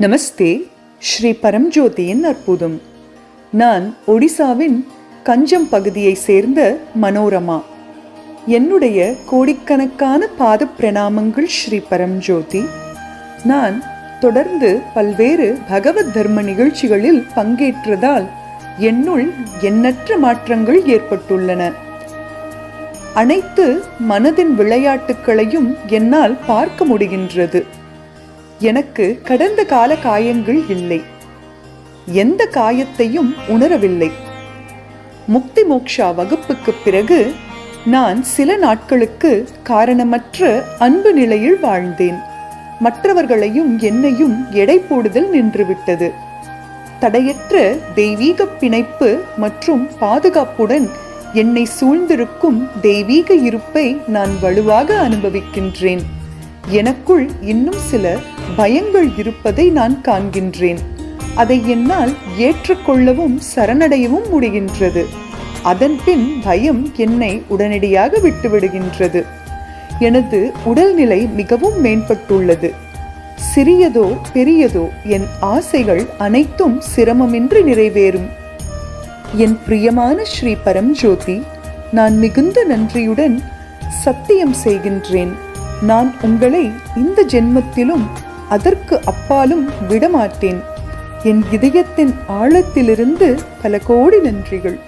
நமஸ்தே ஸ்ரீ பரம்ஜோதியின் அற்புதம் நான் ஒடிசாவின் கஞ்சம் பகுதியை சேர்ந்த மனோரமா என்னுடைய கோடிக்கணக்கான பாத பிரணாமங்கள் ஸ்ரீ பரம்ஜோதி நான் தொடர்ந்து பல்வேறு பகவத் தர்ம நிகழ்ச்சிகளில் பங்கேற்றதால் என்னுள் எண்ணற்ற மாற்றங்கள் ஏற்பட்டுள்ளன அனைத்து மனதின் விளையாட்டுகளையும் என்னால் பார்க்க முடிகின்றது எனக்கு கடந்த கால காயங்கள் இல்லை. எந்த காயத்தையும் உணரவில்லை. முக்தி மோக்ஷா வகுப்புக்கு பிறகு நான் சில நாட்களுக்கு காரணமற்ற அன்பு நிலையில் வாழ்ந்தேன். மற்றவர்களையும் என்னையும் எடை போடுதல் நின்றுவிட்டது. தடையற்ற தெய்வீக பிணைப்பு மற்றும் பாதுகாப்புடன் என்னை சூழ்ந்திருக்கும் தெய்வீக இருப்பை நான் வலுவாக அனுபவிக்கின்றேன். எனக்குள் இன்னும் சில பயங்கள் இருப்பதை நான் காண்கின்றேன். அதை என்னால் ஏற்றுக்கொள்ளவும் சரணடையவும் முடிகின்றது. அதன்பின் பயம் என்னை உடனடியாக விட்டுவிடுகின்றது. எனது உடல்நிலை மிகவும் மேம்பட்டுள்ளது. சிறியதோ பெரியதோ என் ஆசைகள் அனைத்தும் சிரமமின்றி நிறைவேறும். என் பிரியமான ஸ்ரீ பரம்ஜோதி நான் மிகுந்த நன்றியுடன் சத்தியம் செய்கின்றேன். நான் உங்களை இந்த ஜென்மத்திலும் அதற்கு அப்பாலும் விடமாட்டேன். என் இதயத்தின் ஆழத்திலிருந்து பல கோடி நன்றிகள்.